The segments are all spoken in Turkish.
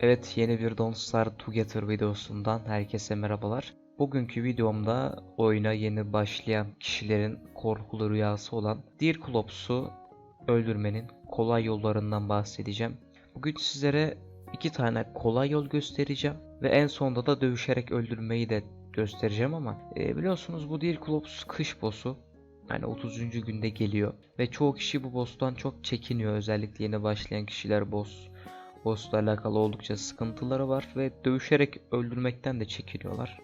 Evet yeni bir Don't Start Together videosundan herkese merhabalar. Bugünkü videomda oyuna yeni başlayan kişilerin korkulu rüyası olan Deerclops'u öldürmenin kolay yollarından bahsedeceğim. Bugün sizlere iki tane kolay yol göstereceğim ve en sonunda da dövüşerek öldürmeyi de göstereceğim ama e, biliyorsunuz bu Deerclops kış boss'u. Yani 30. günde geliyor ve çoğu kişi bu boss'tan çok çekiniyor özellikle yeni başlayan kişiler boss boss'la alakalı oldukça sıkıntıları var ve dövüşerek öldürmekten de çekiniyorlar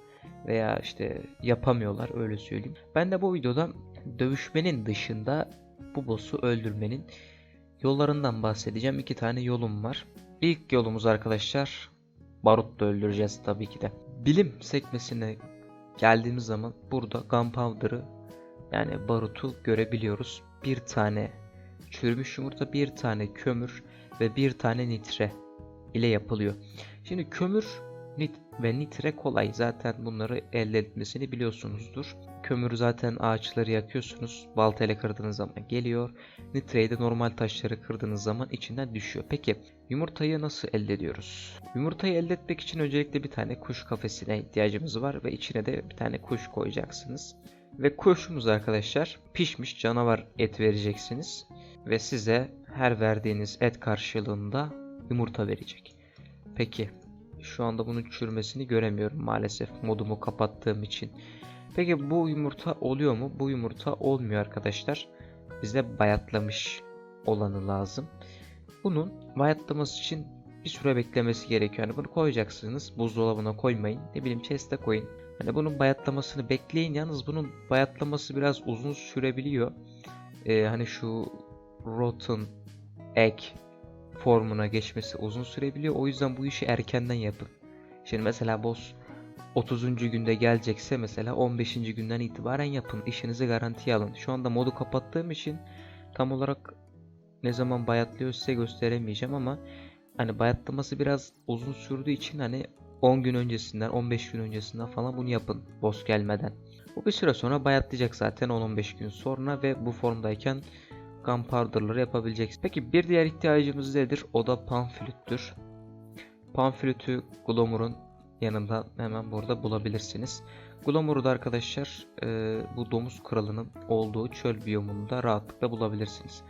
veya işte yapamıyorlar öyle söyleyeyim. Ben de bu videoda dövüşmenin dışında bu boss'u öldürmenin yollarından bahsedeceğim. İki tane yolum var. İlk yolumuz arkadaşlar barutla öldüreceğiz tabii ki de. Bilim sekmesine geldiğimiz zaman burada gunpowder'ı yani barutu görebiliyoruz. Bir tane çürümüş yumurta, bir tane kömür ve bir tane nitre ile yapılıyor. Şimdi kömür nit ve nitre kolay. Zaten bunları elde etmesini biliyorsunuzdur. Kömürü zaten ağaçları yakıyorsunuz. Baltayla kırdığınız zaman geliyor. Nitreyi de normal taşları kırdığınız zaman içinden düşüyor. Peki yumurtayı nasıl elde ediyoruz? Yumurtayı elde etmek için öncelikle bir tane kuş kafesine ihtiyacımız var ve içine de bir tane kuş koyacaksınız. Ve kuşumuz arkadaşlar pişmiş canavar et vereceksiniz ve size her verdiğiniz et karşılığında yumurta verecek. Peki şu anda bunun çürümesini göremiyorum maalesef modumu kapattığım için. Peki bu yumurta oluyor mu? Bu yumurta olmuyor arkadaşlar. Bize bayatlamış olanı lazım. Bunun bayatlaması için bir süre beklemesi gerekiyor. Yani bunu koyacaksınız. Buzdolabına koymayın. Ne bileyim chest'e koyun. Hani bunun bayatlamasını bekleyin. Yalnız bunun bayatlaması biraz uzun sürebiliyor. Ee, hani şu rotten egg formuna geçmesi uzun sürebiliyor. O yüzden bu işi erkenden yapın. Şimdi mesela boss 30. günde gelecekse mesela 15. günden itibaren yapın. İşinizi garantiye alın. Şu anda modu kapattığım için tam olarak ne zaman bayatlıyor size gösteremeyeceğim ama hani bayatlaması biraz uzun sürdüğü için hani 10 gün öncesinden 15 gün öncesinden falan bunu yapın boss gelmeden. Bu bir süre sonra bayatlayacak zaten 10-15 gün sonra ve bu formdayken gunpowder'ları yapabileceksiniz. Peki bir diğer ihtiyacımız nedir? O da panflüttür. Panflütü Glomur'un yanında hemen burada bulabilirsiniz. Glomur'u da arkadaşlar e, bu domuz kralının olduğu çöl biyomunda rahatlıkla bulabilirsiniz.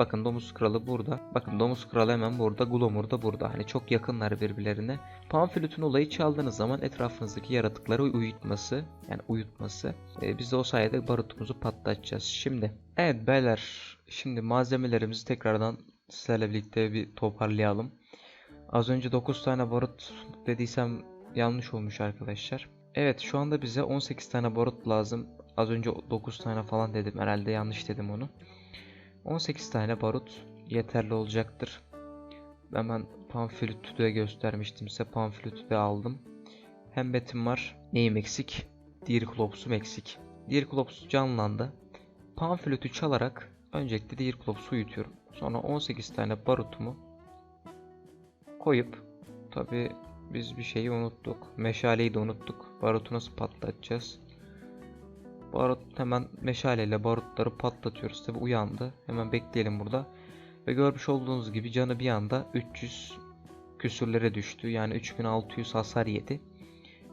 Bakın domuz kralı burada. Bakın domuz kralı hemen burada. Glomur da burada. Hani çok yakınlar birbirlerine. Panflütün olayı çaldığınız zaman etrafınızdaki yaratıkları uyutması. Yani uyutması. E, biz de o sayede barutumuzu patlatacağız. Şimdi. Evet beyler. Şimdi malzemelerimizi tekrardan sizlerle birlikte bir toparlayalım. Az önce 9 tane barut dediysem yanlış olmuş arkadaşlar. Evet şu anda bize 18 tane barut lazım. Az önce 9 tane falan dedim. Herhalde yanlış dedim onu. 18 tane barut yeterli olacaktır. Hemen pamflütü de göstermiştim size. Pamflütü de aldım. Hem betim var. Neyim eksik? Deerclops'um eksik. Deerclops canlandı. Pamflütü çalarak öncelikle Deerclops'u uyutuyorum. Sonra 18 tane barutumu koyup tabi biz bir şeyi unuttuk. Meşaleyi de unuttuk. Barutu nasıl patlatacağız? Barut hemen meşaleyle barutları patlatıyoruz. Tabi uyandı. Hemen bekleyelim burada. Ve görmüş olduğunuz gibi canı bir anda 300 küsürlere düştü. Yani 3600 hasar yedi.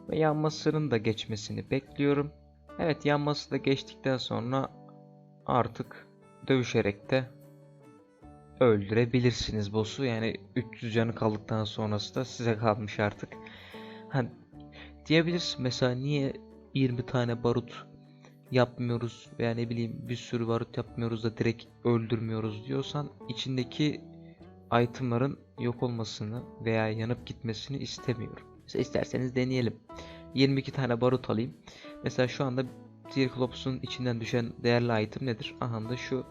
Ve yanmasının da geçmesini bekliyorum. Evet yanması da geçtikten sonra artık dövüşerek de öldürebilirsiniz boss'u. Yani 300 canı kaldıktan sonrası da size kalmış artık. Ha, diyebilirsin mesela niye 20 tane barut yapmıyoruz veya ne bileyim bir sürü barut yapmıyoruz da direkt öldürmüyoruz diyorsan içindeki itemların yok olmasını veya yanıp gitmesini istemiyorum. Mesela isterseniz deneyelim. 22 tane barut alayım. Mesela şu anda Deerclops'un içinden düşen değerli item nedir? Aha da şu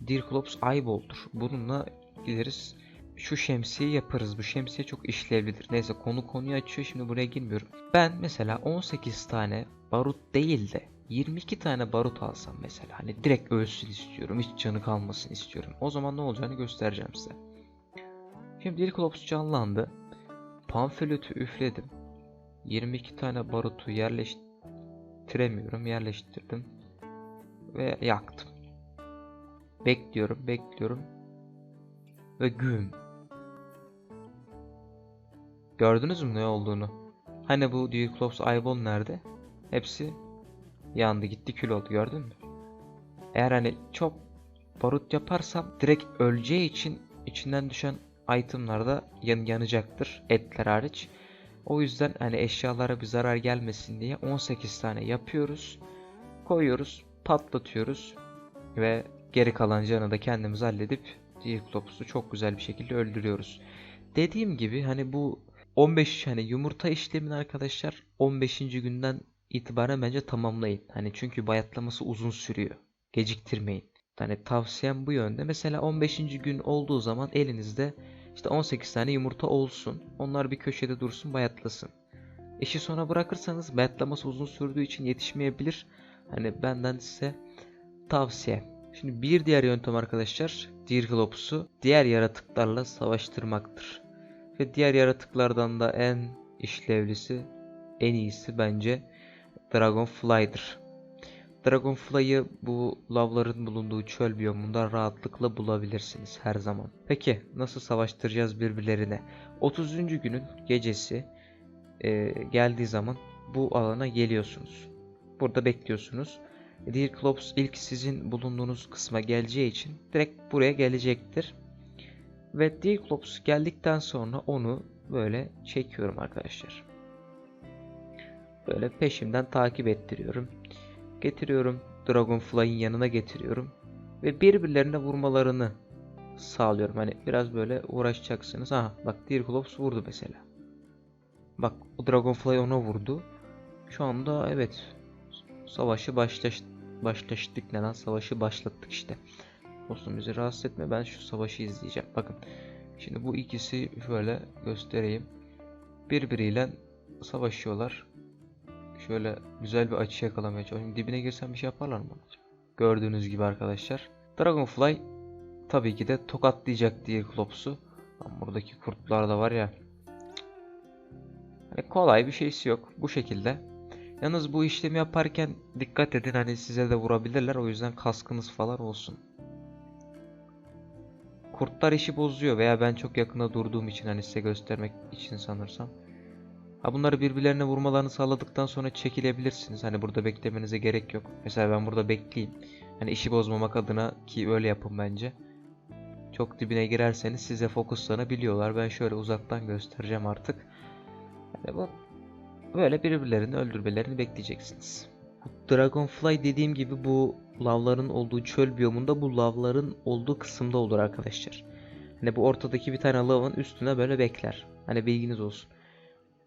Deerclops Eyeball'dur. Bununla gideriz. Şu şemsiye yaparız. Bu şemsiye çok işlevlidir. Neyse konu konuyu açıyor. Şimdi buraya girmiyorum. Ben mesela 18 tane barut değil de 22 tane barut alsam mesela hani direkt ölsün istiyorum. Hiç canı kalmasın istiyorum. O zaman ne olacağını göstereceğim size. Şimdi Deerclops canlandı. Pamflütü üfledim. 22 tane barutu yerleştiremiyorum. Yerleştirdim. Ve yaktım. Bekliyorum, bekliyorum. Ve güm. Gördünüz mü ne olduğunu? Hani bu Deerclops Eyeball nerede? Hepsi yandı gitti kül oldu gördün mü? Eğer hani çok barut yaparsam direkt öleceği için içinden düşen itemlar da yan yanacaktır etler hariç. O yüzden hani eşyalara bir zarar gelmesin diye 18 tane yapıyoruz. Koyuyoruz, patlatıyoruz ve geri kalan canı da kendimiz halledip Deerclops'u çok güzel bir şekilde öldürüyoruz. Dediğim gibi hani bu 15 hani yumurta işlemini arkadaşlar 15. günden itibaren bence tamamlayın. Hani çünkü bayatlaması uzun sürüyor. Geciktirmeyin. Hani tavsiyem bu yönde. Mesela 15. gün olduğu zaman elinizde işte 18 tane yumurta olsun. Onlar bir köşede dursun bayatlasın. İşi sona bırakırsanız bayatlaması uzun sürdüğü için yetişmeyebilir. Hani benden size tavsiye. Şimdi bir diğer yöntem arkadaşlar Deerclops'u diğer yaratıklarla savaştırmaktır. Ve diğer yaratıklardan da en işlevlisi, en iyisi bence Dragonfly'dır. Dragonfly'ı bu lavların bulunduğu çöl biyomunda rahatlıkla bulabilirsiniz her zaman. Peki nasıl savaştıracağız birbirlerine? 30. günün gecesi e, geldiği zaman bu alana geliyorsunuz. Burada bekliyorsunuz. Deerclops ilk sizin bulunduğunuz kısma geleceği için direkt buraya gelecektir. Ve Deerclops geldikten sonra onu böyle çekiyorum arkadaşlar. Böyle peşimden takip ettiriyorum. Getiriyorum. Dragonfly'in yanına getiriyorum. Ve birbirlerine vurmalarını sağlıyorum. Hani biraz böyle uğraşacaksınız. Aha bak Deerclops vurdu mesela. Bak o Dragonfly ona vurdu. Şu anda evet savaşı başlaş başlaştık ne lan savaşı başlattık işte. Dostum bizi rahatsız etme ben şu savaşı izleyeceğim. Bakın şimdi bu ikisi şöyle göstereyim. Birbiriyle savaşıyorlar. Şöyle güzel bir açı yakalamaya çalışıyorum. Dibine girsem bir şey yaparlar mı? Gördüğünüz gibi arkadaşlar. Dragonfly tabii ki de tokatlayacak diye Klops'u. Buradaki kurtlar da var ya. Hani kolay bir şeysi yok. Bu şekilde. Yalnız bu işlemi yaparken dikkat edin hani size de vurabilirler. O yüzden kaskınız falan olsun. Kurtlar işi bozuyor veya ben çok yakında durduğum için hani size göstermek için sanırsam. Ha bunları birbirlerine vurmalarını sağladıktan sonra çekilebilirsiniz. Hani burada beklemenize gerek yok. Mesela ben burada bekleyeyim. Hani işi bozmamak adına ki öyle yapın bence. Çok dibine girerseniz size fokuslanabiliyorlar. Ben şöyle uzaktan göstereceğim artık. Hani bu böyle birbirlerini öldürmelerini bekleyeceksiniz. Dragonfly dediğim gibi bu lavların olduğu çöl biyomunda bu lavların olduğu kısımda olur arkadaşlar. Hani bu ortadaki bir tane lavın üstüne böyle bekler. Hani bilginiz olsun.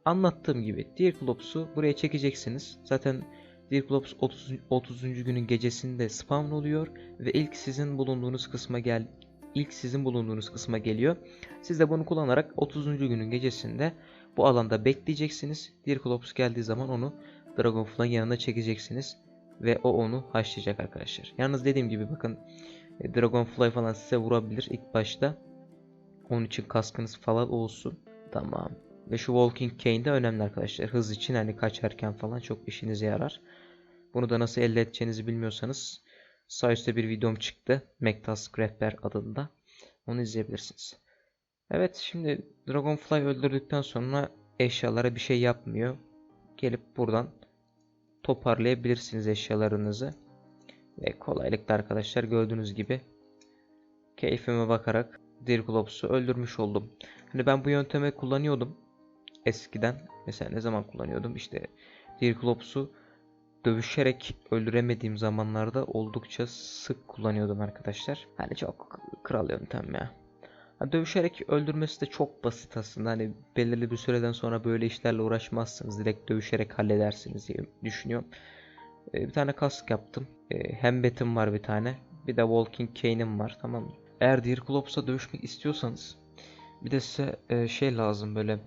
Anlattığım gibi Deerclops'u buraya çekeceksiniz. Zaten Deerclops 30. 30. günün gecesinde spawn oluyor ve ilk sizin bulunduğunuz kısma gel ilk sizin bulunduğunuz kısma geliyor. Siz de bunu kullanarak 30. günün gecesinde bu alanda bekleyeceksiniz. Deerclops geldiği zaman onu Dragonfly'ın yanına çekeceksiniz ve o onu haşlayacak arkadaşlar. Yalnız dediğim gibi bakın e, Dragonfly falan size vurabilir ilk başta. Onun için kaskınız falan olsun. Tamam. Ve şu Walking Cane de önemli arkadaşlar. Hız için hani kaçarken falan çok işinize yarar. Bunu da nasıl elde edeceğinizi bilmiyorsanız sağ üstte bir videom çıktı. Mektask Rehber adında. Onu izleyebilirsiniz. Evet şimdi Dragonfly öldürdükten sonra eşyalara bir şey yapmıyor. Gelip buradan toparlayabilirsiniz eşyalarınızı. Ve kolaylıkla arkadaşlar gördüğünüz gibi keyfime bakarak Deerclops'u öldürmüş oldum. Hani ben bu yöntemi kullanıyordum eskiden. Mesela ne zaman kullanıyordum? İşte Deerclops'u dövüşerek öldüremediğim zamanlarda oldukça sık kullanıyordum arkadaşlar. Hani çok kral yöntem ya. Ha, dövüşerek öldürmesi de çok basit aslında. Hani belirli bir süreden sonra böyle işlerle uğraşmazsınız. Direkt dövüşerek halledersiniz diye düşünüyorum. Ee, bir tane kask yaptım. Ee, Hembetim var bir tane. Bir de Walking Cane'im var tamam mı? Eğer Deerclops'a dövüşmek istiyorsanız bir de size e, şey lazım böyle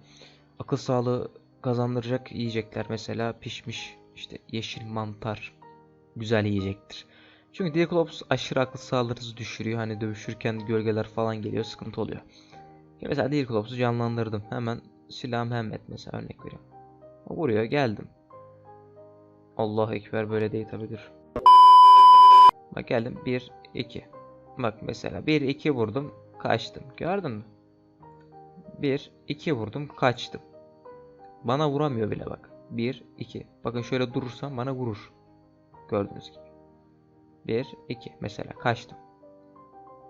akıl sağlığı kazandıracak yiyecekler. Mesela pişmiş işte yeşil mantar güzel yiyecektir. Çünkü Deerclops aşırı akıl sağlığınızı düşürüyor. Hani dövüşürken gölgeler falan geliyor sıkıntı oluyor. Şimdi mesela Deerclops'u canlandırdım. Hemen silahım Hemmet mesela örnek veriyorum. O vuruyor geldim. Allahu Ekber böyle değil tabi dur. Bak geldim 1 2. Bak mesela 1 2 vurdum kaçtım. Gördün mü? 1 2 vurdum kaçtım. Bana vuramıyor bile bak. 1, 2. Bakın şöyle durursam bana vurur. Gördüğünüz gibi. 1, 2. Mesela kaçtım.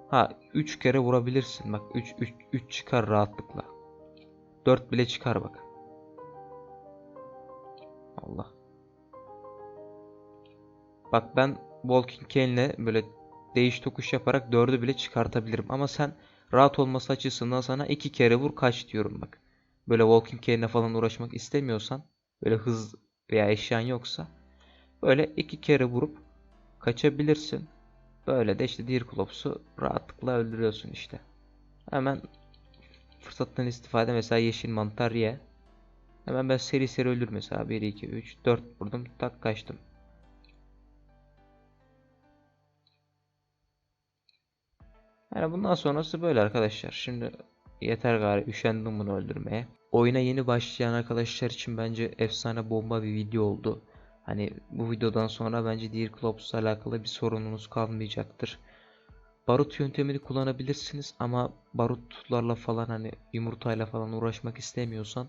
Ha 3 kere vurabilirsin. Bak 3, 3, 3 çıkar rahatlıkla. 4 bile çıkar bak. Allah. Bak ben Walking Cane'le böyle değiş tokuş yaparak 4'ü bile çıkartabilirim. Ama sen rahat olması açısından sana 2 kere vur kaç diyorum bak. Böyle Walking Cane'le falan uğraşmak istemiyorsan böyle hız veya eşyan yoksa böyle 2 kere vurup kaçabilirsin. Böyle de işte Deerclops'u rahatlıkla öldürüyorsun işte. Hemen fırsattan istifade mesela yeşil mantar ye. Hemen ben seri seri öldür mesela 1 2 3 4 vurdum tak kaçtım. Yani bundan sonrası böyle arkadaşlar. Şimdi yeter gari üşendim bunu öldürmeye. Oyuna yeni başlayan arkadaşlar için bence efsane bomba bir video oldu. Hani bu videodan sonra bence Deerclops'la alakalı bir sorununuz kalmayacaktır. Barut yöntemini kullanabilirsiniz ama barutlarla falan hani yumurtayla falan uğraşmak istemiyorsan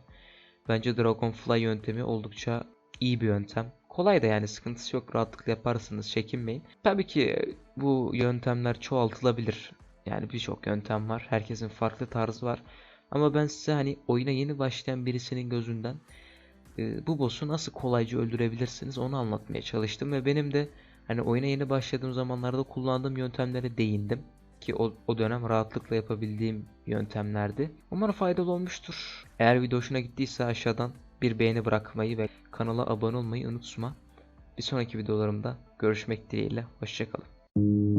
bence Dragonfly yöntemi oldukça iyi bir yöntem. Kolay da yani sıkıntısı yok rahatlıkla yaparsınız çekinmeyin. Tabii ki bu yöntemler çoğaltılabilir. Yani birçok yöntem var. Herkesin farklı tarzı var. Ama ben size hani oyuna yeni başlayan birisinin gözünden e, bu boss'u nasıl kolayca öldürebilirsiniz onu anlatmaya çalıştım ve benim de hani oyuna yeni başladığım zamanlarda kullandığım yöntemlere değindim ki o, o dönem rahatlıkla yapabildiğim yöntemlerdi. Umarım faydalı olmuştur. Eğer video hoşuna gittiyse aşağıdan bir beğeni bırakmayı ve kanala abone olmayı unutma. Bir sonraki videolarımda görüşmek dileğiyle. Hoşçakalın.